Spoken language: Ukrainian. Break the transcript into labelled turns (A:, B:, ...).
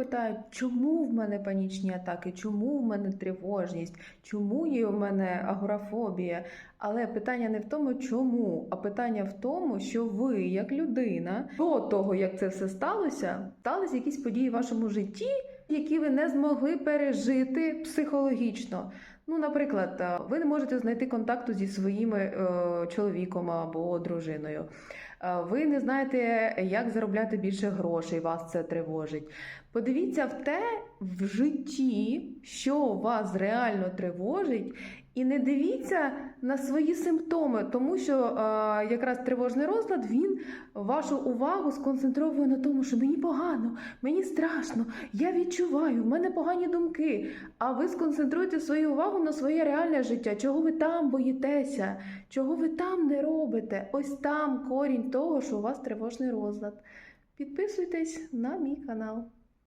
A: питають, чому в мене панічні атаки, чому в мене тривожність, чому є в мене агорафобія. Але питання не в тому, чому, а питання в тому, що ви, як людина, до того, як це все сталося, сталися якісь події в вашому житті, які ви не змогли пережити психологічно. Ну, наприклад, е, ви не можете знайти контакту зі своїм е, чоловіком або дружиною. Е, Ви не знаєте, як заробляти більше грошей, вас це тривожить. Подивіться в те в житті, що вас реально тривожить, і не дивіться на свої симптоми, тому що е, якраз тривожний розлад він вашу увагу сконцентровує на тому, що мені погано, мені страшно, я відчуваю, в мене погані думки. А ви сконцентруєте свою увагу на своє реальне життя, чого ви там боїтеся, чого ви там не робите. Ось там корінь того, що у вас тривожний розлад. Підписуйтесь на мій канал.